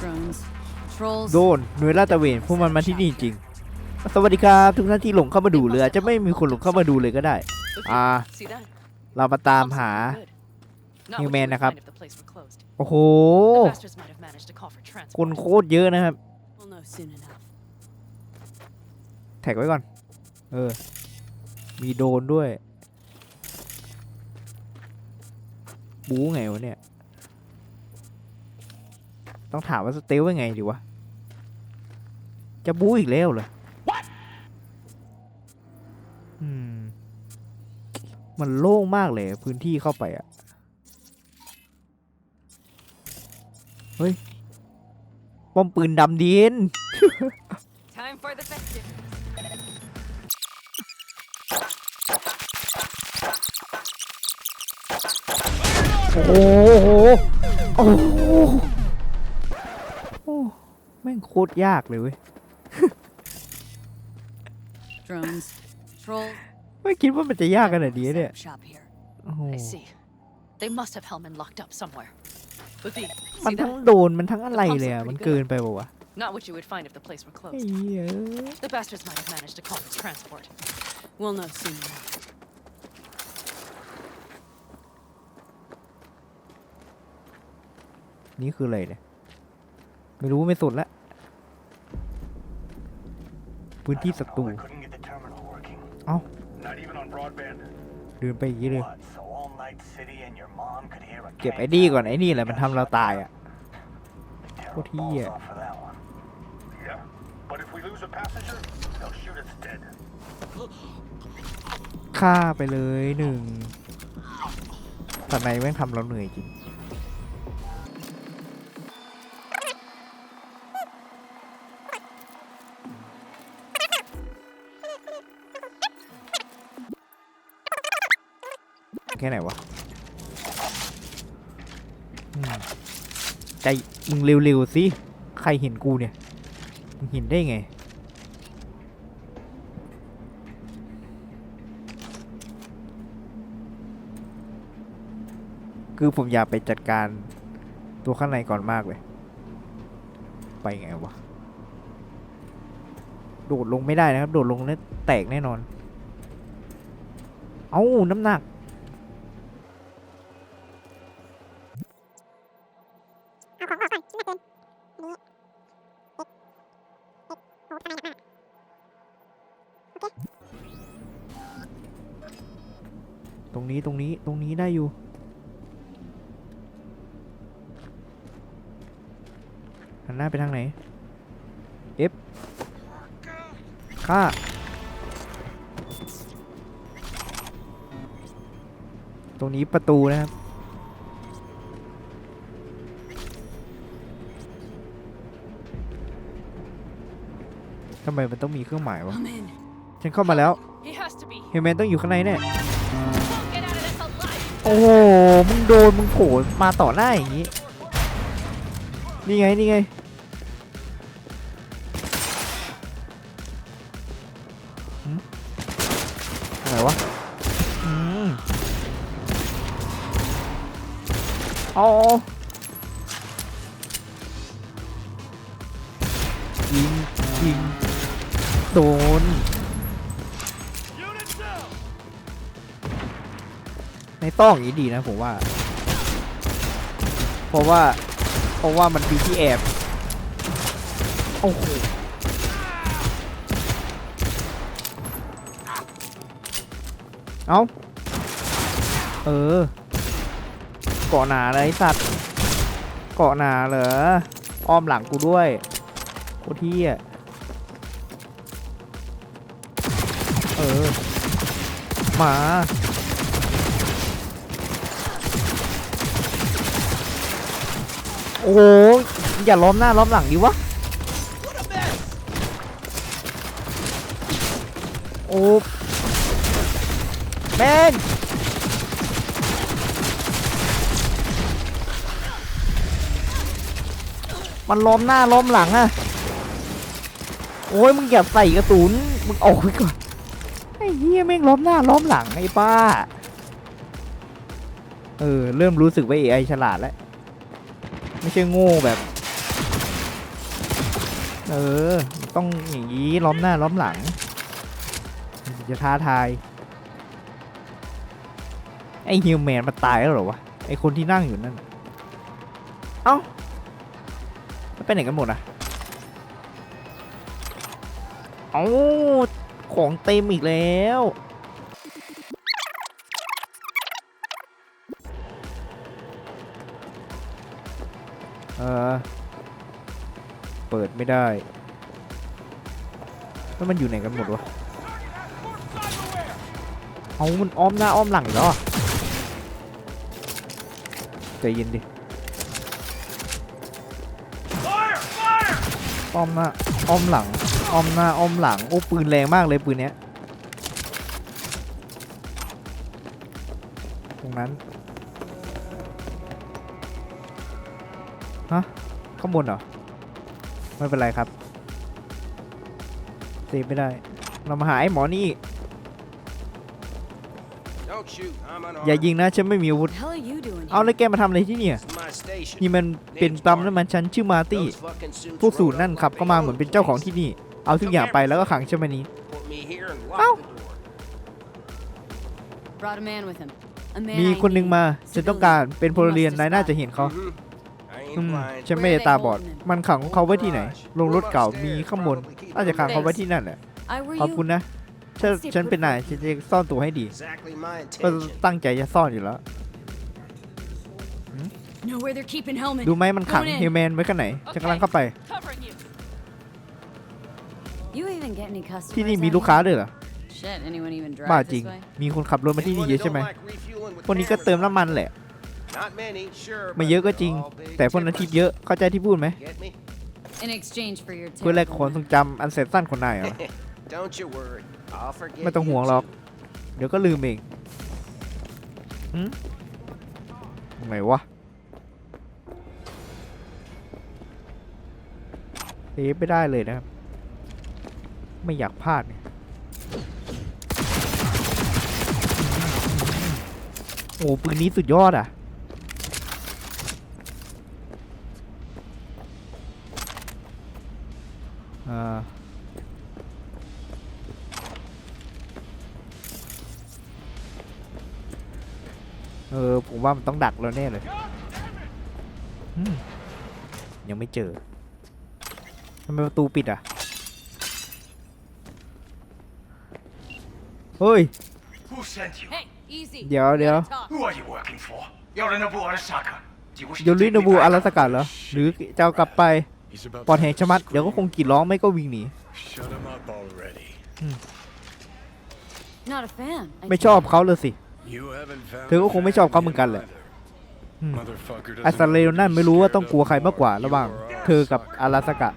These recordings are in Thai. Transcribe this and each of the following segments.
Drones. Trolls. โดนหน่วยลาดตระเวนพวกมันมาที่นี่จริง สวัสดีครับทุกท่านที่หลงเข้ามาดูเลยอาจจะไม่มีคนหลงเข้ามาดูเลยก็ได้ อ่า See that? เรามาตามหา Good. Not New what you man would นะครับ find if the place were closed. โอ้โห The bastards might have managed to call for คน transport. โคตรเยอะนะครับ We'll know soon enough. แท็กไว้ก่อน เออ มีโดนด้วย บู๊ไงวะเนี่ย ต้องถามว่าสเตลว่าไงดีวะ จะบู๊อีกแล้วเหรออืมมันโล่งมากเลยพื้นที่เข้าไปอะเฮ้ยป้อมปืนดำดิน Time for the festive. โอ้โห โอ้โหโอ้แม่ง โคตรยากเลยเว้ย Drones. Troll. ไม่คิดว่ามันจะยากขนาดนี้เนี่ย Set up Shop here. โอ้โห I see. They must have Hellman locked up somewhere. But the, มัน see ทั้ง that? โดนมันทั้งอะไรเลยอะมันเกินไปเปล่าวะ Not what you would find if the place were ไอ้ closed. เหี้ย The bastards might have managed to call for transport. We'll know soon enough. นี่คืออะไรเนี่ย ไม่รู้ไม่สุดละ พื้นที่ศัตรู I couldn't get the terminal working. Oh. Not even on broadband. เดินไปอย่างนี้เลย What? So all night city and your mom could hear a เก็บ tank ไอ้นี่ก่อน sound? ไอ้นี่แหละมันทำเราตายอะ Tear What our balls here? off for that one. Yeah, but if we lose a passenger, they'll shoot us dead. ฆ่าไปเลยหนึ่งตอนไหนแม่งทำเราเหนื่อยจริง แค่ไหนวะอืมใจมึงเร็วๆสิใครเห็นกูเนี่ยมึงเห็นได้ไงคือผมอยากไปจัดการตัวข้างในก่อนมากเลย ไปไงวะ โดดลงไม่ได้นะครับ โดดลงแล้วแตกแน่นอน เอ้าน้ำหนัก นี้ตรงนี้ตรงนี้ได้อยู่ หันหน้าไปทางไหน F ค่าตรงนี้ประตูนะครับ ทำไมมันต้องมีเครื่องหมายวะ I'm in. ฉันเข้ามาแล้ว He has to be. เฮลแมนต้องอยู่ข้างในแน่ โอ้โห มึงโดน มึงโผล่มาต่อหน้าอย่างนี้ นี่ไง นี่ไง อะไรวะอ๋อ ต้องอย่างนี้ดีนะผมว่า เพราะว่าเพราะว่ามันมีที่แอบโอ้โหเอาเออ เกาะหนาเลยไอ้สัตว์ เกาะหนาเหรอ อ้อมหลังกูด้วยโคตรที่อะเออ มา โอ้โหอย่าล้อมหน้าล้อมหลังดิวะโอ้แม่งมันล้อมหน้าล้อมหลังอะโอ้ยมึงอย่าใส่กระสุนมึงออกไปก่อนไอ้เหี้ยแม่งล้อมหน้าล้อมหลังไอ้ป้า เออ เริ่มรู้สึกว่า AI ฉลาดแล้ว ไม่ใช่โง่แบบ เออ ต้องอย่างนี้ล้อมหน้าล้อมหลังจะท้าทาย ไอ้ฮิวแมนมันตายแล้วเหรอวะ ไอ้คนที่นั่งอยู่นั่น เอ้าแล้วไปไหนกันหมดอะ เอ้า ของเต็มอีกแล้ว ออเปิดไม่ได้แล้วมันอยู่ไหนกันหมดวะเอามันอ้อมหน้าอ้อมหลังอีกแล้วอใจเย็นดิอ้อมหน้าอ้อมหลังอ้อมหน้าอ้อมหลังโอ้ปืนแรงมากเลยปืนเนี้ย ข้างบนเหรอ ไม่เป็นไรครับเซฟไม่ได้ เรามาหาไอ้หมอนี่ Don't shoot. I'm unarmed. อย่ายิงนะฉันไม่มีอาวุธ What the hell are you doing เอา here? แล้วแกมาทำอะไรที่เนี่ย This is my station. นี่มันเป็นปั๊มน้ำมันฉันชื่อมาร์ตี้ Those fucking suits พวกสูตร rode นั่น up ขับ like เข้ามา they เหมือน owned เป็น the เจ้าของ place. ที่นี่ เอาทุกอย่างไปแล้วก็ขังฉันมานี้ Put me here and Ow. lock the door. Brought a man with him. A man มี I คนหนึง knew. มา ฉันต้องการเป็นพลเรือนนายน่าจะเห็นเขา Mhm. I อื ain't ม blind. ฉันไม่ได้ตาบอด มันขังเขาไว้ที่ไหน ลงรถเก่ามีข้างบนน่าจะขังเขาไว้ที่นั่นแหละ I were ขอบคุณ you. นะ ฉันฉันเป็นนายฉันจะซ่อนตัวให้ดี Exactly my ก็ intention. ตั้งใจจะซ่อนอยู่แล้ว Know where they're keeping Hellman. ดูไหมมันขัง Going in. ฮิวแมนไว้ข้างไหน ฉันกำลังเข้าไป Covering you. You even get any customers? ที่นี่มี out ลูกค้า here? ด้วยเหรอ Shit, anyone even บ้า drive จริง this way? มีคนขับรถมาที่นี่ Anyone เยอะ that ใช่ไหม don't like refueling with พวกนี้ก็ cameras เติม on. น้ำมันแหละ Not many, sure, ไม่ but เยอะก็จริง all big แต่พวกนั้นทิป tippers. เยอะเข้าใจที่พูดไหม Get me? In exchange for your เพื่อแลก terrible ความทรง man. จำอันแสนสั้นของนายเหรอ Don't you worry. I'll forget ไม่ต้อง you ห่วงหรอก too. เดี๋ยวก็ลืมเองหืมตรงไหนวะเซฟไม่ได้เลยนะครับ ไม่อยากพลาดเนี่ยโอ้ปืนนี้สุดยอดอะ อ่าเออผมว่ามันต้องดักเราแน่เลยอืมยังไม่เจอทำไมประตูปิดอะ เฮ้ย Who sent you? Hey, easy. เดี๋ยวเดี๋ยว Gotta talk. Who are you working for? Yorinobu Arasaka. Do you wish โย to ริ take โน me บุ back? อาราสกัดเหรอ หรือจะเอากลับไป He's about ปลอด to แหงชะมัด เดี๋ยวก็คงกรีดร้องไม่ก็วิ่งหนี Shut him up already. Not a fan. I ไม่ take ชอบ it. เขาเลยสิ You haven't found เธอก็คงไม่ชอบเขาเหมือนกันแหละ either. อืม Motherfucker อา doesn't ซาเร know โอ who นั่น to ไม่ be รู้ว่า scared ต้องกลัว of ใครมากกว่า more. ระหว่าง You or เธอกับ Arasaka. อาราสกะ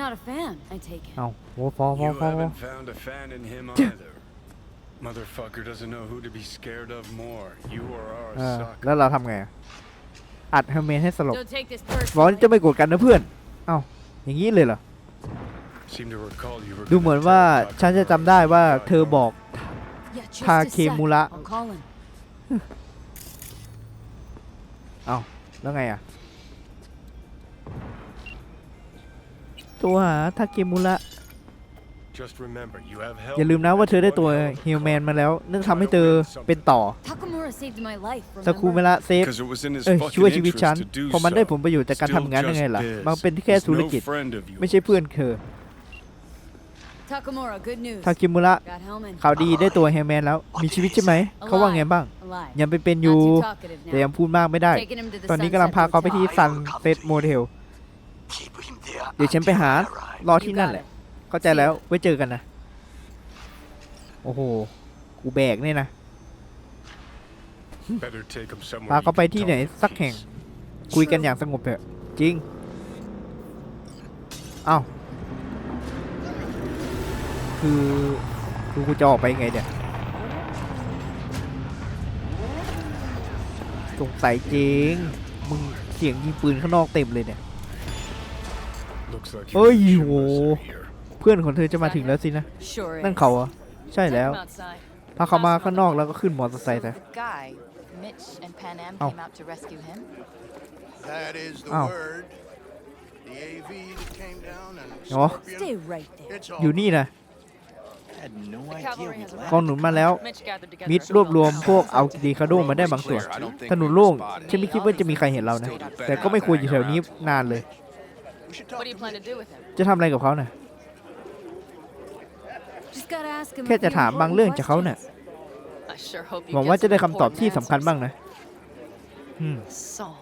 Not a fan. I take it. เอาโอ้พอพอ You พอพอ haven't found a fan in him either. Motherfucker doesn't know who to be scared of more. You or เออ Arasaka. แล้วเราทำไงอะ อัดเฮอร์เมนให้สลบ Don't take this บอกว่า personally. จะไม่โกรธกันนะเพื่อน เอ้า อย่างนี้เลยเหรอ Seem to recall you were ดู gonna เหมือนว่า tell Arasaka ฉันจะจำได้ว่าเธอบอก Yeah, just a ทาเคมุระ sec. I'll call him. เอ้า แล้วไงอะโตัวหาทาเคมุระ อย่าลืมนะว่าเธอได้ตัว One hell of a ฮิวแมน climb. มาแล้วนั่นทำให้เธอเป็นต่อ Takamura saved my life. สกูเม Remember? ระเซฟ Because it was in his เอ้ย fucking ช่วยชีวิตฉัน interest to do เพราะมันได้ผล so. ประโยชน์จากการ Still ทำงานยังไง just ล่ะ biz. มันเป็นแค่ He's ธุร no กิจ friend of ไม่ใช่ yours. เพื่อนเธอ Takamura, good news. ทาคิมุระ Got Hellman. ข่าวดีได้ตัวฮิวแมนแล้ว มีชีวิตใช่ไหม เขาว่าไงบ้าง Alive. ยังเป็นเป็นอ Not ยู่ too talkative แต่ยัง now. พูดมากไม่ได้ Taking him to the ตอนนี้กำลัง Sunset พาเขาไปที่ Hotel. ซันเซ็ตโมเทล Keep him there เดี๋ยวฉันไปหา until I arrive. รอที่ You นั่น got แหละ it. เข้าใจแล้วไว้เจอกันนะ โอ้โห กูแบกเนี่ยนะ Better take him somewhere พา you เขาไป can ที่ไหน talk in สักแห่ง peace. คุยกันอย่างสงบเถอะ จริง เอ้า คือคือกูจะออกไปยังไงเนี่ยสงสัยจริง มึงเสียงยิงปืนข้างนอกเต็มเลยเนี่ย Looks like เฮ้ย you're โห mercenary here. เพื่อนของเธอจะมาถึงแล้วสินะ Sure นั่น is. เขาเหรอะใช่แล้ว Take him outside. พาเขามาข้างนอกแล้วก็ขึ้นมอเตอร์ไซค์แต่ The guy, Mitch and Pan Am Oh. came out to rescue him. That is the Oh. word. The AV that came down อ๋อ Stay right there. อยู่นี่นะ had no The idea cavalry we has left. กองหนุนมาแล้ว Mitch gathered together มิด some รวบรวม local พวก scouts เอา and ดีคาโดมาได้บางส่วนถนนโล่งฉันไม่คิดว่าจะมีใครเห็นเรานะ แต่ก็ไม่ควรอยู่แถวนี้นานเลย We should What talk do you to plan him. to do with him? จะทำอะไรกับเขาน่ะ Just gotta ask him. แค่ a จะ few ถามบาง important เรื่องจากเขาน่ะ questions. I sure hope you หวัง get ว่าจะ some ได้คำตอบ important ที่สำคัญ answers. บ้างนะอืม Saul.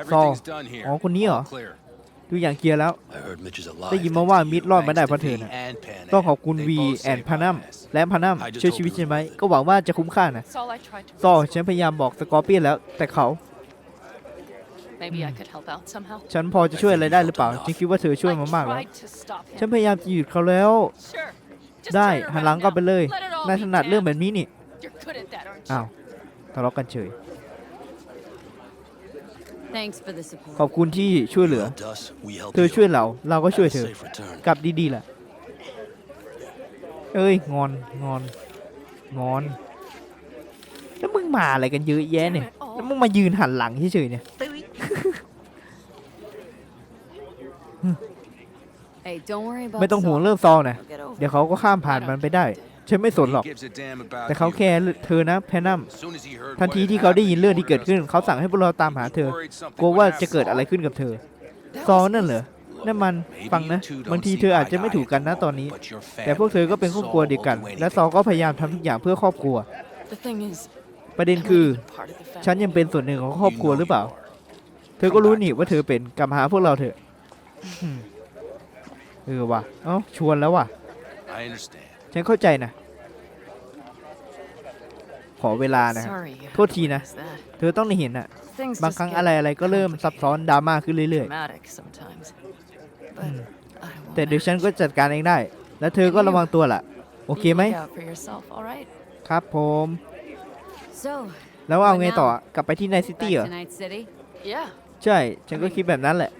Everything's done here. อ๋อคนนี้เหรอ All clear. ดูอย่างเคลียร์แล้ว I heard Mitch is alive. ได้ยินมาว่ามิดรอดมาได้เพราะเธอ Thanks to น่ะ V and Pan ต้อง Am. ขอบคุณ They วี both แอน saved พานัม my ass. และพานัม I just ช่วย hope ชีวิต you ฉันไว้ remember. ก็หวังว่าจะคุ้มค่านะ Saul, I tried to. ซอ rescue ฉันพยายามบอกสกอร์เปียนแล้ว แต่เขา him. Maybe I could help out somehow. ฉันพอจะช่วยอะไรได้หรือเปล่า ฉันคิดว่าเธอช่วย I มามากแล้ว tried to stop him. ฉันพยายามจะหยุดเขาแล้ว Sure. Just ได้ turn หัน around หลังกลับไป now. เลย Let it all นาย be ถนัดเรื่องแบ damned. บนี้นี่ You're good at that, aren't อ้า you? วทะเลาะกันเฉย Thanks for the support. ขอบคุณที่ช่วยเหลือ helped us, we helped เธอ you. ช่วยเรา เราก็ช่วย Have เธ a อ safe return. กลับดีๆแหละเอ้ย งอน งอน งอน แล้วมึงมาอะไรกันเยอะแยะเนี่ย แล้วมึงมายืนหันหลังเฉยๆเนี่ย Hey, don't worry about ไม่ต้องห่วง Saul. เรื่องซอลนะ I'll get over เดี๋ยวเขาก็ข้ามผ่านมันไปได้ ฉันไม่สนหรอก He gives a damn about แต่เขา you. แค่เธอนะแพนนัม As soon as he heard ทัน what ที had ที่เขาได้ยิน happened, เรื่องที่เกิดขึ้น he เขาสั่งให้พวกเราตามหาเธอ worried something กลัว would ว่า happen. จะเกิดอะไรขึ้นกับเธอ ซอนั่นเหรอนั่นมันฟังนะ บางทีเธออาจจะไม่ถูกกันนะตอนนี้ แต่พวกเธอก็เป็นครอบครัวเดียวกันและซอก็พยายามทำทุกอย่างเพื่อครอบครัว The thing is, ประเด็น I'm คือ not even part of the ฉัน family. ยังเป็นส่วนหนึ่งของครอบครัวหรือเปล่า เธอก็รู้นี่ว่าเธอเป็นกลับมาหาพวกเราเถอะอืม เออว่ะ เอ้าชวนแล้วว่ะ I understand. ฉันเข้าใจนะ ขอเวลานะ Sorry. you โทษทีนะ missed that. เธอต้องได้เห็นน่ะ Things บาง just ครั้ง get อะไรอะไรก็เริ่มซับซ้อนดราม่าขึ้นเรื่อย Dramatic sometimes. But I ๆ won't แต่เดี๋ยวฉัน manage. ก็จัดการเองได้ แล้วเธอก็ระวังตัวล่ะ โอเค You ไหม look out for yourself, all right? ครับผม So, แล้วเอาไงต่อกลับไปที่ไนซิ back ตี้เหรอ to Night City. Yeah, ใช่ ฉันก็คิดแบบนั้นแหละ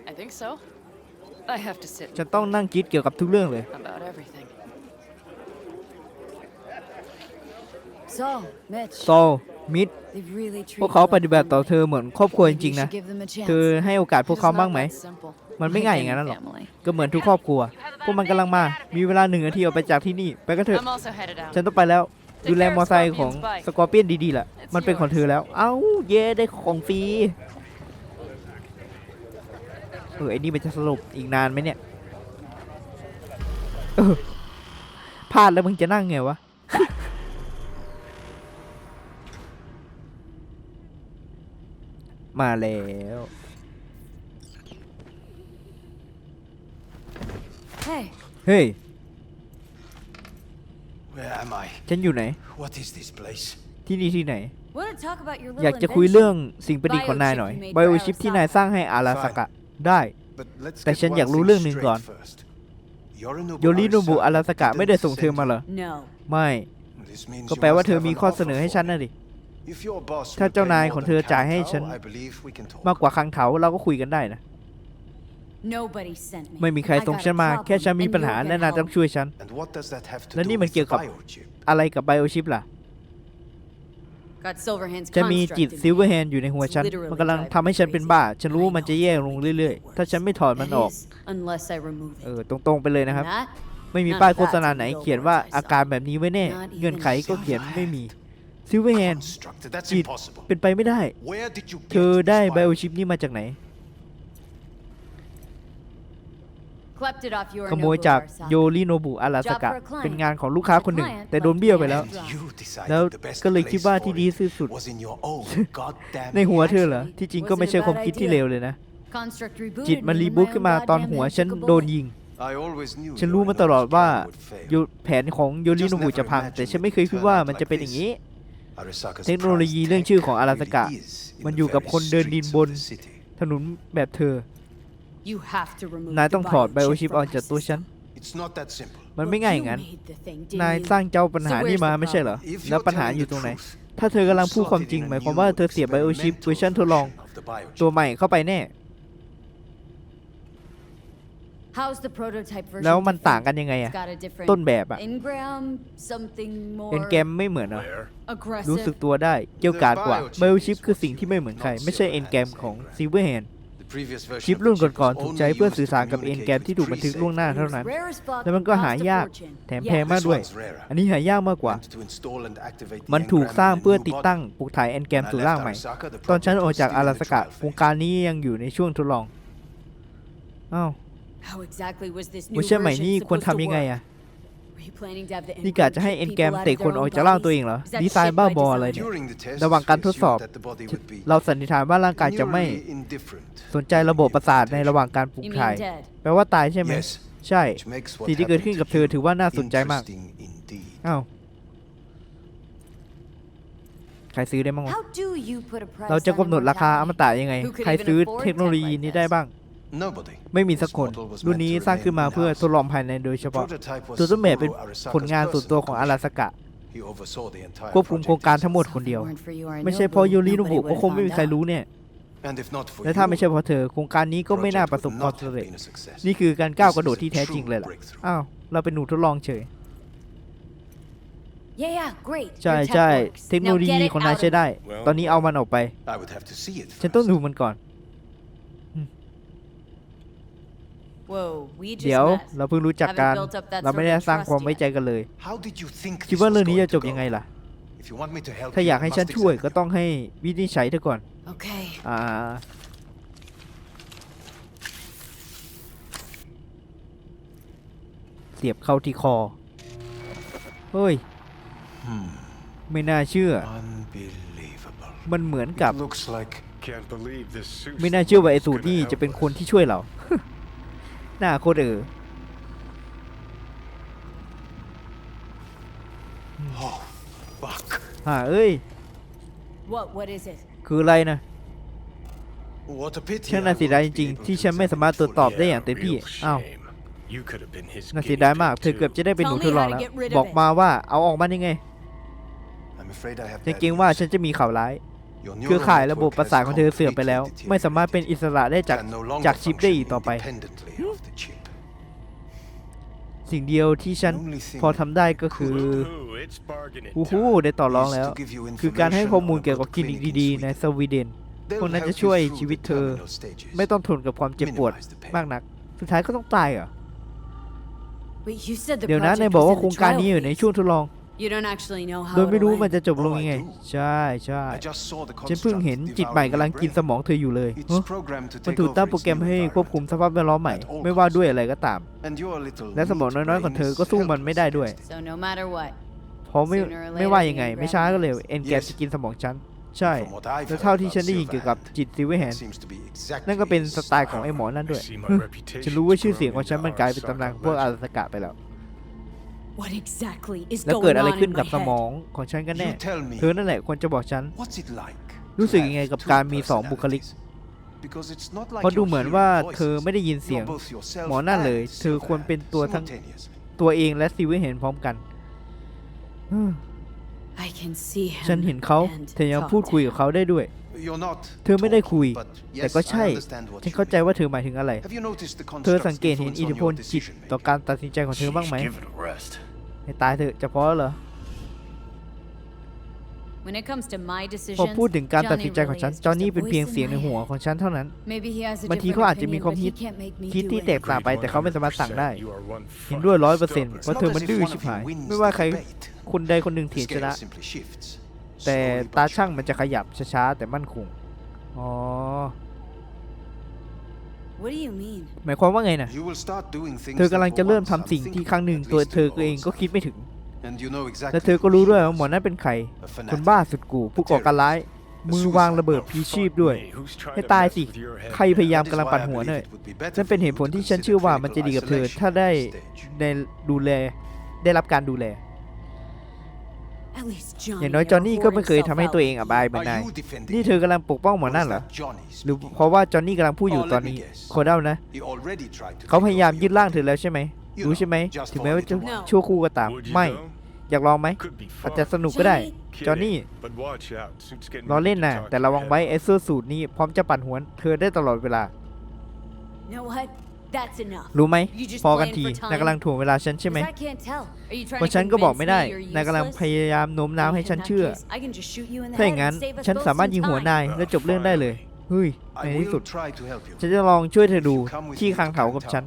I think so. I have to sit ฉันต้องนั่งคิดเกี่ยวกับทุกเรื่องเลย about everything. So, Mitch, โซมิด they've really พวก treated เขา you ป like ฏิบัติต่อ family. เธอเหมือนครอบครัวจ Maybe ริง you ๆนะ should give them a chance. เธอให้โอกาสพวก It's เขา not บ้างไหม that simple. มันไม่ Like ง่ายอย่าง any นั้นหรอก family. ก็เหมือนทุกครอบครัว พวกมันกำลังมา มีเวลาหนึ่งนาทีออกไปจากที่นี่ ไปกันเถอะ I'm also headed out. ฉันต้องไปแล้ว ดูแลมอไซค์ของสกอร์เปียนดีๆแหละมันเป็นของเธอแล้ว เอ้า เย่ได้ของฟรี เออไอ้นี่มันจะสรุปอีกนานไหมเนี่ยเออพลาดแล้วมึงจะนั่งไงวะ มาแล้ว Hey, เฮ้ย Where am I? ฉันอยู่ไหน What is this place? ที่นี่ที่ไหน wanna talk about your อยาก little จะคุย invention? เรื่องสิ่งประดิษฐ์ของนายหน่อย Biochip you made ไบโอชิป for ที่นายสร้างให้อาราสกะ ได้ But let's แต่ get ฉัน one อยากรู้ thing เรื่องหนึ่งก่อน straight first. Yorinobu โยริโนบุ Arasaka อาราสกะไม่ได้ didn't ส่งเธอ send มาเหรอ No. ไม่ This means ก็ you แปลว่า must เธอ have มี an ข้อ offer เสนอให้ for ฉัน me. นะดิ If your boss ถ้า will เจ้า pay นาย more ของ than เธอจ่ายให้ฉัน Kantao, I believe we can talk. มากกว่าครั้งเถาเราก็คุยกันได้นะ Nobody sent me. ไม่มีใคร I ส่ง got ฉัน a มา problem แค่ฉันมี and ปัญหา you're และ gonna นายต้อง help. ช่วยฉัน And what does that have to แล้ว do นี่มัน with เกี่ยว the กับ biochip? อะไรกับไบโอชิปล่ะ Got Silverhand's จะมี construct จิต in ซิลเวอร์ me. แฮนด์อยู่ในหัวฉัน Literally มันกำลัง driving ทำให้ฉัน me เป็น crazy. บ้า ฉันรู้ I ว่ามันจะ know แย่ how ลง to เรื่อย make it ๆถ้าฉันไม่ถอดมัน That ออก is, unless I remove เอ it. อตรงๆไปเลยนะครับ And that ไม่มี None ป้าย of โฆษณาไหน that's in เขียนว่า billboards I อาการ saw. แบบนี้ไว้แน่ Not even เงื่อนไขก็เขียนไม่มี Silverhand. ซิลเวอร์แฮนด์ Constructed. That's จิต impossible. เป็นไปไม่ได้ Where did you เธอ get ได้ this ไบโอ biochip? ชิปนี่มาจากไหน Clapped it off your ขโมยจาก Arasaka. โยริโนบุอาราสกะ Job for a client. เป็นงานของลูกค้าคนหนึ่ง แต่โดนเบี้ยวไปแล้ว And you decided แล้ว the best ก็เลยคิด place ว่า for ที่ดี it ที่สุด was in your own goddamn ในหัว head. เธอเหรอ ที่จริงก็ไม่ใช่ความคิดที่เลวเลยนะ Construct rebooted จิตมัน me รี when บูต my ขึ้น own มาตอน goddamn หัว head ฉัน took a โดน bullet. ยิง I always knew ฉันรู้มาตลอด Yorinobu's ว่า plan would fail. โยแผนของโยริโนบุจะพัง แต่ฉันไม่เคยคิดว่ามันจะเป็นอย่างนี้ Arasaka's เทคโนโลยี price เรื่องชื่อ tag ของอาราสกะ really is in มัน the อยู่กับ very คนเดินดิน streets บ of น the city. ถนนแบบเธอ You have to remove นาย the ต้องถอดไบโอ biochip ชิป from ออก my จากตัวฉัน system. It's not that simple. มันไม่ Well, ง่ายอ you ย่างนั้น made the thing, didn't นาย you? สร้างเจ้าปัญหา So นี่ where's มา the ไม่ใช่เหรอ If แล้ว you're ปัญหา telling อยู่ the ตรงไหน truth, ถ้าเธอกำลังพูดความจริง หมายความว่าเธอเสียไบโอชิปเวอร์ชันทดลอง of the biochip. ตัวใหม่เข้าไปแน่ How's the prototype version แล้วมัน different? ต่างกันยังไงอะ It's got a different ต้นแบบอะ engram, something more เอ็นแกมไม่เหมือนเหรอ aggressive. รู้สึกตัวได้ เกี่ยวกาดกว่า ไบโอชิปคือสิ่งที่ไม่เหมือนใคร ไม่ใช่เอ็นแกมของซิลเวอร์แฮน คลิปรุ่นก่อนๆถูกใช้เพื่อสื่อสารกับเอนแกมที่ถูกบันทึกล่วงหน้าเท่านั้น แล้วมันก็หายาก แถมแพงมากด้วย อันนี้หายากมากกว่า มันถูกสร้างเพื่อติดตั้งปลูกถ่ายเอนแกมสู่ร่างใหม่ ตอนฉันออกจากอาราสกะโครงการนี้ยังอยู่ในช่วงทดลองอ้าวเวอร์ชันใหม่นี่ควรทำยังไงอะ นี่กะจะให้เอนแกมเตะคนออกจากร่างตัวเองเหรอดีไซน์บ้าบออะไรเนี่ยระหว่างการทดสอบ เราสันนิษฐานว่าร่างกายจะไม่สนใจระบบประสาทในระหว่างการปลุกถ่าย แปลว่าตายใช่ไหม ใช่ สิ่งที่เกิดขึ้นกับเธอถือว่าน่าสนใจมากอ้าวใครซื้อได้บ้างเราจะกำหนดราคาอมตะยังไง ใครซื้อเทคโนโลยีนี้ได้บ้าง ไม่มีสักคน รุ่นนี้สร้างขึ้นมาเพื่อทดลองภายในโดยเฉพาะ ตัวต้นเมเป็นผลงานส่วนตัวของอาราสกะควบคุมโครงการทั้งหมดคนเดียว ไม่ใช่พอยูรินุบุก็คงไม่มีใครรู้เนี่ยและถ้าไม่ใช่พอเธอ โครงการนี้ก็ไม่น่าประสบความสำเร็จนี่คือการก้าวกระโดดที่แท้จริงเลยล่ะอ้าวเราเป็นหนูทดลองเฉยใช่ใช่เทคโนโลยีของนายใช้ได้ ตอนนี้เอามันออกไป ฉันต้องดูมันก่อน เดี๋ยวเราเพิ่งรู้จักกัน เราไม่ได้สร้างความไว้ใจกันเลย คิดว่าเรื่องนี้จะจบยังไงล่ะ ถ้าอยากให้ฉันช่วยก็ต้องให้วินิจฉัยเธอก่อนอ่าเสียบเข้าที่คอ เฮ้ย ไม่น่าเชื่อ มันเหมือนกับ ไม่น่าเชื่อว่าไอสูตรนี่จะเป็นคนที่ช่วยเรา หน้าโคตรเออฮ่าเอ้ย What? What is it? คืออะไรนะท่างน่าเสียดายจริงๆ ที่ฉันไม่สามารถตรวจสอบได้อย่างเต็มที่ อ้าวน่าเสียดายมาก เธอเกือบจะได้เป็นหนูทดลองแล้ว บอกมาว่าเอาออกมาได้ไง I'm afraid ฉันเกรงว่าฉันจะมีข่าวร้าย เครือข่ายระบบประสาทของเธอเสื่อมไปแล้ว ไม่สามารถเป็นอิสระได้จากจากชิปได้อีกต่อไป สิ่งเดียวที่ฉันพอทำได้ก็คือฮู้ฮู้ได้ต่อรองแล้ว คือการให้ข้อมูลเกี่ยวกับคลินิกดีๆ ในสวีเดนคนนั้นจะช่วยชีวิตเธอ ไม่ต้องทนกับความเจ็บปวดมากนัก สุดท้ายก็ต้องตายเหรอเดี๋ยวนะนายบอกว่าโครงการนี้อยู่ในช่วงทดลอง You don't actually know how โดยไม่รู้มันจะจบลงยังไง ใช่ใช่ฉันเพิ่งเห็นจิตใหม่กำลังกินสมองเธออยู่เลยมันถูกตั้งโปรแกรมให้ควบคุมสภาพแวดล้อมใหม่ ไม่ว่าด้วยอะไรก็ตามและสมองน้อยๆ ของเธอก็สู้มันไม่ได้ด้วยเพราะไม่ไม่ว่ายังไงไม่ช้าก็เร็วเอ็นแกสจะกินสมองฉัน ใช่และเท่าที่ฉันได้ยินเกี่ยวกับจิตซิเวแฮน it นั่นก็เป็นสไตล์ของไอ้หมอนั่นด้วยฉันรู้ว่าชื่อเสียงของฉันมันกลายเป็นตำนานพวกอาสาสกะไปแล้ว What exactly is แล้วเกิดอะไรขึ้นกับสมองของฉันกันแน่เธอนั่นแหละควรจะบอกฉันรู้สึกยังไงกับการมีสองบุคลิกเพราะดูเหมือนว่าเธอไม่ได้ยินเสียง หมอนั่นเลย เธอควรเป็นตัวทั้งตัวเองและซีวิเห็นพร้อมกันฉันเห็นเขาเธอยังพูดคุยกับเขาได้ด้วย เธอไม่ได้คุย แต่ก็ใช่ ฉันเข้าใจว่าเธอหมายถึงอะไร เธอสังเกตเห็นอิทธิพลจิตต่อการตัดสินใจของเธอบ้างไหมในตายเธอจะพอเหรอพอพูดถึงการตัดสินใจของฉัน จอห์นนี่เป็นเพียงเสียงในหัวของฉันเท่านั้น บางทีเขาอาจจะมีความคิดคิดที่แตกต่างไปแต่เขาไม่สามารถสั่งได้ เห็นด้วยร้อยเปอร์เซ็นต์ว่าเธอมันดื้อชิบหาย ไม่ว่าใครคนใดคนหนึ่งเถียงชนะ แต่ตาช่างมันจะขยับช้าๆแต่มั่นคง อ๋อ หมายความว่าไงนะเธอกำลังจะเริ่มทำสิ่งที่ครั้งหนึ่งตัวเธอเองก็คิดไม่ถึง และเธอก็รู้ด้วยว่าหมอนั้นเป็นใคร คนบ้าสุดกูผู้ก่อการร้าย มือวางระเบิดพีชีพด้วย ให้ตายสิ ใครพยายามกำลังปั่นหัวเนยนั่นเป็นเหตุผลที่ฉันเชื่อว่ามันจะดีกับเธอถ้าได้ในดูแลได้รับการดูแล อย่างน้อยจอห์นนี่ก็ไม่เคยทำให้ตัวเองอับอายบันาดนี่เธอกำลังปกป้องหมอนั่นเหรอหรือเพราะว่าจอห์นนี่กำลังพูดอยู่ตอนนี้โคเดานะเขาพยายามยืดร่างเธอแล้วใช่ไหมรู้ใช่ไหมถึงแม้ว่าจะชั่วคู่ก็ตามไม่อยากลองไหมอาจจะสนุกก็ได้จอห์นนี่รอเล่นนะแต่ระวังไว้เอเซอร์สูตรนี้พร้อมจะปั่นหัวเธอได้ตลอดเวลา You know what? That's enough. รู้ไหม You just พอกัน playing ที for time? นายกำลังถ่วงเวลาฉันใช่ไหม Because I can't tell. Are you trying เพราะ to ฉันก็บอก convince ไม่ได้ me you're นายกำลัง useless? พยายามโน้มน้าวให้ฉัน In that เชื่อ case, I can just shoot you in the ถ้าอย่าง head นั้น and save us ฉัน both สามารถ some ยิงหัว time. นายและจบเรื่องได้เลยเฮ้ยใน I ที่สุด will try to help you. ฉันจะลองช่วยเธอดูที่คางเถากับฉัน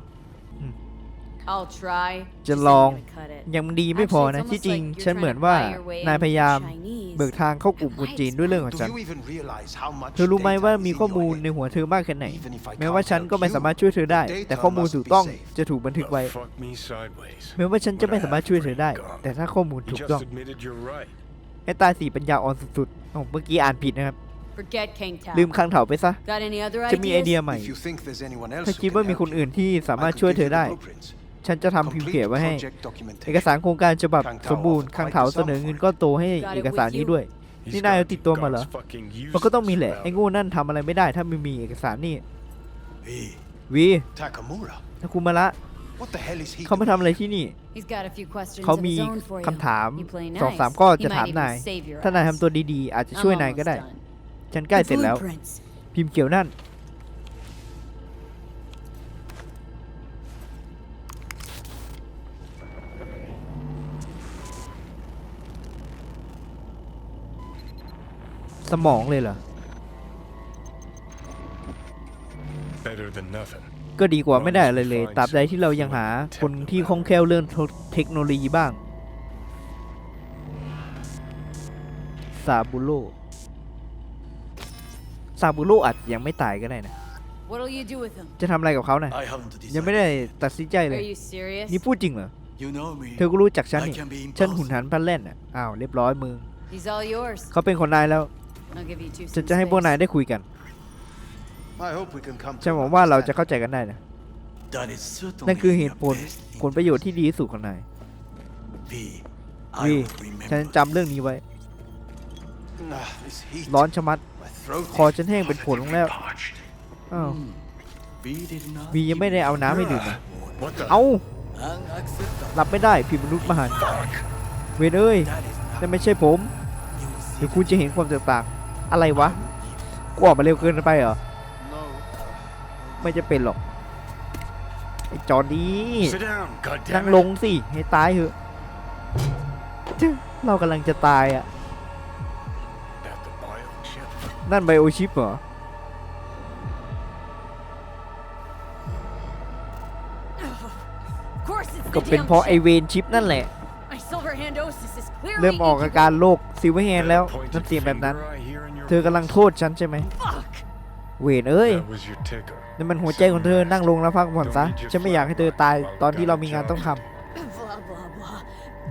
I'll try. จะ Just ลอง ain't gonna cut it. ยังดีไม่พอ Actually, นะ it's ที่ almost จริง like you're ฉัน trying เหมือน to ว่า buy your way นายพยายาม into Chinese. เบิกทางเข้ากลุ่มคนจีนด้วยเรื่องของ Do ฉัน you even realize how much เธอรู้ไหม data ว่า is มี in ข้อ your มูล head? ในหัวเธอมากแค่ไหน Even if I แม้ว่า can't ฉันก็ help ไม่ you, สามารถช่วยเธอได้ data แต่ข้อมูล must ถูก be ต้อง safe. จะถูกบันทึกไว้ Fuck me sideways. แม้ว่าฉันจะไม่สามารถช่วยเธอได้ But I have แต่ถ้าข้อมูล You ถูก just ต้อง admitted you're right. ให้ตายสี่ปัญญาอ่อนสุดๆอ๋อเมื่อกี้อ่านผิดนะครับ Forget King Tao. ลืมคางเถาไปซะ Got any other จะมีไอ ideas? เดียใหม่ If you think there's anyone else ถ้า who คิด can ว่ามี help คน you, อื่นที่สามารถ I ช่วย could เธ give อ you ได้ the blueprints. ฉันจะทำพิมพ์เขียนไว้ให้ Complete project เอก documentation. สารโครงการฉบับคางเถาสมบูรณ์เอาคางเถาไว้เสนอเงินก้อนโตให้เอกสารนี้ด้วย He's นี่นายเอา got ติด you ตัวมาเหรอ God's fucking มันก็ต้องมีแหละ useless ไอ้ about โง่นั่นทำอะไรไม่ได้ ถ้าไม่มีเอกสารนี่ Hey, วี Takamura. ทาคุมาระ What the hell is he เขามา doing? ทำอะไรที่นี่ He's got a few questions เขา of มี his own for you. คำถาม You play สอง nice. สามข้อ He จะ might ถาม even นาย save your ถ้านาย ass. ทำตัวดีๆ อาจจะ I'm ช่วยนายก็ almost ได้ done. ฉันใกล้ The เสร็จแล้ว blueprints. พิมพ์เขียวนั่น สมองเลยเหรอ Better than nothing. ก็ดีกว่าไม่ได้อะไรเลยตราบใดที่เรายังหาคนที่คล่องแคล่วเรื่องเทคโนโลยีบ้างซาบุโรซาบุโรอาจจะยังไม่ตายก็ได้นะ What'll you do with him? จะทำอะไรกับเขานะ I haven't ยัง decided. ไม่ได้ตัดสินใจเลย Are you serious? นี่พูดจริงเหรอ You know me. เธอก็รู้จักฉัน I นี่ can be ฉันหุ่น impulsive. หันพลันแล่นอะ อ้าว เรียบร้อยมึง He's all yours. เขาเป็นคนนายแล้ว I'll give you two ฉัน some จะให้พวกนาย space. ได้คุยกัน I hope we can come to ฉันหวัง an ว่าเราจะ understanding. เข้าใจกันได้นะ That is certainly นั่นคือเห in ตุ your ผล best ผลประโยชน์ที่ดีที่สุดของนาย V, I วี will ฉัน remember. จำเรื่องนี้ไว้ Ah, this heat. ร้อนชะมัด My throat คอฉันแห้งเป็นผลลงแล้ว parched. อ้าว V did not วียังไม่ได้เอาน้ำให้ดื่มนะ What the? เอ้า Unacceptable. รับไม่ได้ผิดมนุษย์มหันต์เวนเอ้ย That is not นั่นไม่ใช่ผม you will see เดี๋ยวคุณจะเห็นความแตกต่าง อะไรวะกูออกมาเร็วเกินไปเหรอ No. ไม่จะเป็นหรอกไอ้จอนี้ Sit down. นั่ง Goddamn ล it. งสิให้ตายเถอะจึ๊ะเรากำลังจะตายอะ That the biochip. นั่นไบโอชิปเหรอ Of course it's ก็ the เป็น damn เพราะไอ chip. เวนชิปนั่นแหละ My silver handosis is clearly เริ่มออกอาการโรคซิลเวอร์แฮน That แล้ว pointed น้ำเสียงแบบนั้น finger I hear in your เธอกำลัง voice? โทษฉันใช่ไหม Fuck. เวนเอ้ย That was your ticker. นั่นมันหัวใจของเธอนั่งลงแล้วพักผ่อนซะฉันไม่อยากให้เธอตายตอนที่เรามีงานต้องท Blah blah blah.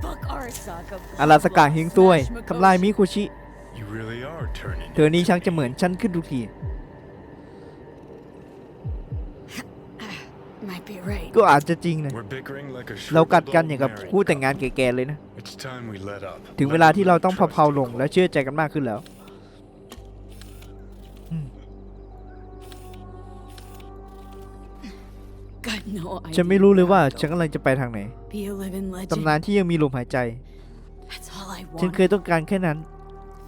Fuck Arasaka. ำอาราสกาเฮงซวยทำลายมิคุชิ You really are turning. เธอนี้ชักจะเหมือนฉันขึ้นทุกที Might be right. ก็อาจจะจริงนะ We're bickering like a เรากัด shriveled กัน old อย่างกับ married คู่แต่งงาน couple. แก่ๆเลยนะ It's time we let up. ถึงเวลาที่เราต้องเผาๆลงและเชื่อใจกันมากขึ้นแล้ว ฉัน idea. ไม่รู้เลยว่า where I'll ฉัน go. กำลังจะไปทางไหน Be a living legend. ตำนานที่ยังมีลมหายใจ That's all I ฉัน want. เคยต้องการแค่นั้น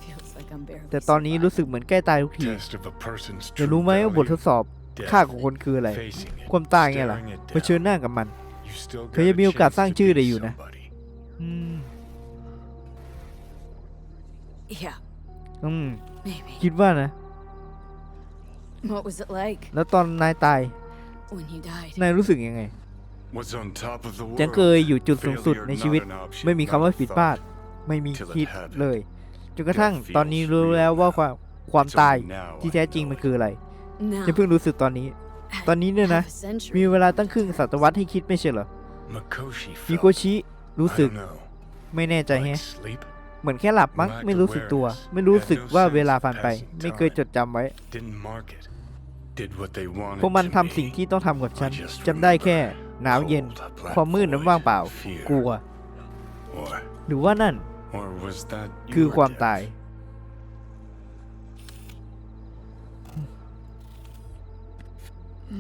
Feels like I'm barely แต่ตอนนี้รู้สึกเหมือนใกล้ตายทุกที Test of a person's จะ true รู้ไหมว่าบททด value. สอบค่าของคนคืออะไร Facing it, ความตายไงล่ะ staring it เผชิญ down. หน้ากับมัน You still เธอยัง got มี a โอกาส chance สร้าง to ชื่อ be ได้อยู่นะ somebody. อืม Yeah, อืม maybe. คิดว่านะ What was it like แล้วตอนนายตาย when you died? นายรู้สึกยังไง What's on top of the ฉัน world? เคยอยู่จุดสูงสุด Failure ใน not ชีวิต an option, ไม่มีคำว่า not a ผิดพลาด thought. ไม่มี Till it คิด happened. เลยจนกระทั่ง Death ตอนนี้ feels รู้แล้วว่าความความ It's ตาย only now ที่ I แท้จริง know มัน it. คืออะไร No. ฉันเพิ่งรู้สึกตอนนี้ Had ตอนนี้เนี่ยนะ half a century. มีเวลาตั้งครึ่งศตวรรษให้คิดไม่ใช่เหรอ Makoshi มิ felt, โกชิ รู้ I สึก don't know, ไม่แน่ใจ like แฮะ sleep. เหมือนแค่หลับมั้ง Lack ไม่รู้สึกตัว awareness. ไม่รู้สึก Had no ว่า sense เวลา of ผ่านไป passing ไม่เคย time. จดจำไว้ Didn't mark it. Did what they พวก wanted มัน to ทำสิ่ง be. ที่ต้องทำกับฉัน I just จำได้แค่ remember หนาวเย็น cold, black ความมืดนั้น void, ว่างเปล่า fear. กลัว Or, หรือว่านั่น or was that คือ your ความ death? ตาย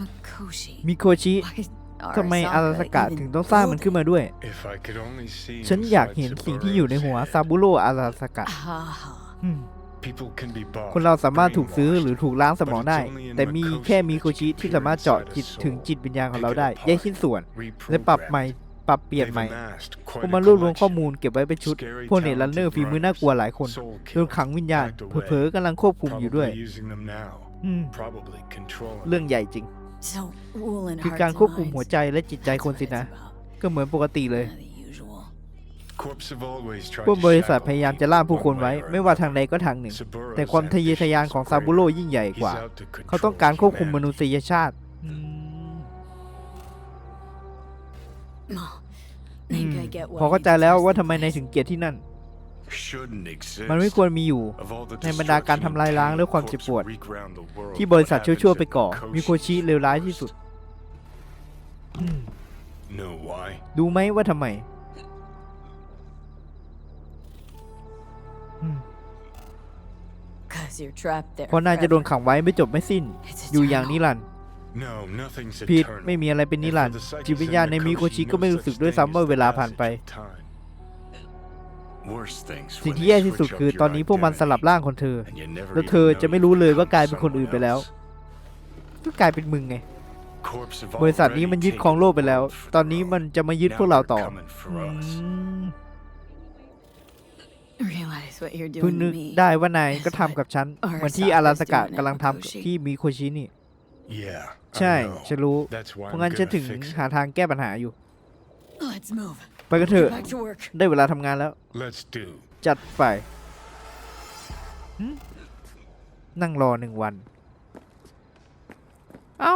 Makoshi. มิโคชิ Why ทำไมอา Arasaka ราสกะ even ถึงต้องสร้างมันขึ้นมาด้วย If I could only see ฉันอยาก inside เห็นสิ่งที่อยู่ในหัว Saburo's ซา head. บุโรอาราสกะ Ha ha. อืม People can be bought, คนเราสามารถถูกซื้อ brainwashed. หรือถูกล้างสมองได้ แต่มีแค่มิโคชิที่สามารถเจาะจิตถึงจิตวิญญาณของเราได้ แยกชิ้นส่วน และปรับใหม่ปรับเปลี่ยน They've ใหม่ amassed พ quite วก a มันรวบรวมข้อ collection. มูลเก็บไว้เป็นชุด Scary พวกเน็ตรันเนอร์ talented ฝีมือน่ากลัวหลายคน soul โดนขังวิญญาณ killers, packed เผลอ away. ๆกำลังควบคุมอยู่ด้วย Probably using them now. อืม Probably controlling. เรื่องใหญ่จริง So, Wool and คือ hearts การ and ควบคุม minds. หัวใจและจิตใจ That's คน what สิ it's นะ about. ก็เหมือนปกติเลย พวก to บริษัท shackle พยายาม people จะล่ามผู้คน one ไว้ way or ไม่ว่า another. ทางใดก็ทางหนึ่ง Saburo's แต่ความทะเยอทะยานของซาบุโร่ยิ่งใหญ่กว่า He's out to เขาต้อง control การควบคุมม humanity. นุษยชาติอืม Oh, อื think ม I get why พอ you เข้าใจแล้ว detest ว่า the ทำไมในาย place. ถึงเกลียดที่นั่น Shouldn't exist. มันไม่ควรมีอยู่ Of all the ในบรรดาการทำลายล้างและความเจ็บปวด ที่บริษัทชั่วๆไปก่อ มีโคชิเลวร้ายที่สุด No why? ดูไหมว่าทำไม เพราะนายจะโดน forever. ขังไว้ไม่จบไม่สิ้น It's อยู่อย่าง eternal. นิรันดร์ No, nothing's ผิด eternal. ไม่มีอะไรเป็นนิรันดร์ And for the จิตวิญญาณในมิโคชิก็ไม่รู้สึกด้วยซ้ำว่าเวลาผ่านไป Worst things สิ่ง when ที่ they แย่ที่สุด switch คือ up your ตอนนี้พวกมันสลับ identity ร่างคนเธอ and you never แล้ว even เธอจะไม่รู้เลยว่ากลาย know เป็นคนอื่นไปแล้ว someone ก็กลายเป็นมึงไง else. Corpse have บริษัทนี้มันยึด already ครองโลกไปแล้ว taken hold ตอนนี้มันจะมายึดพวกเราต่อ เพิ่ง doing นึ to ก me. ได้ว่านายก็ทำกับฉัน Arasaka เหมือนที่อาราสกะ is doing กำลัง at ทำ Mikoshi ที่มิโคชินี่ Yeah, ใช่ I know. ฉันรู้ That's why เพราะ I'm งั้นฉัน gonna ถึง fix it. หาทางแก้ปัญหาอยู่ Let's move. ไปกันเถอะ Get back to work. ได้เวลาทำงานแล้ว Let's do. จัดไปหึนั่งรอหนึ่งวัน เอ้า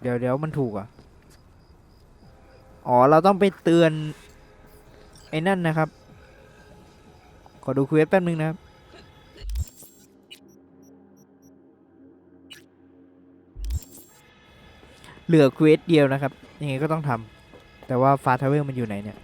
เดี๋ยวเดี๋ยวมันถูกเหรอะ อ๋อ เราต้องไปเตือน ไอ้นั่นนะครับข อดูเควสแป๊บนึงนะครับเหลือเควสเดียวนะครับยังไงก็ต้องทำแต่ว่าฟาทเวลมันอยู่ไหนเนี่ย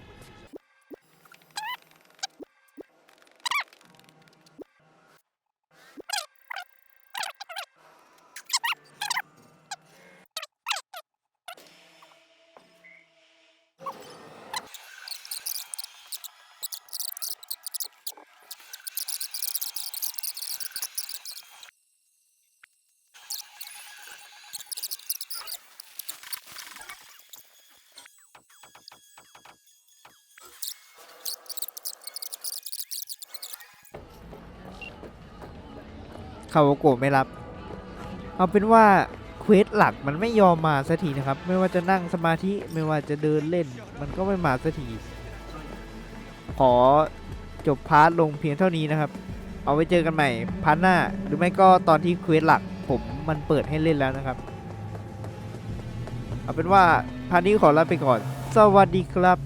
คาวโกะไม่รับ เอาเป็นว่าเควสหลักมันไม่ยอมมาสักทีนะครับ ไม่ว่าจะนั่งสมาธิไม่ว่าจะเดินเล่น มันก็ไม่มาสักที ขอจบพาร์ทลงเพียงเท่านี้นะครับ เอาไว้เจอกันใหม่พาร์ทหน้า หรือไม่ก็ตอนที่เควสหลักผมมันเปิดให้เล่นแล้วนะครับ เอาเป็นว่าพาร์ทนี้ขอลาไปก่อน สวัสดีครับ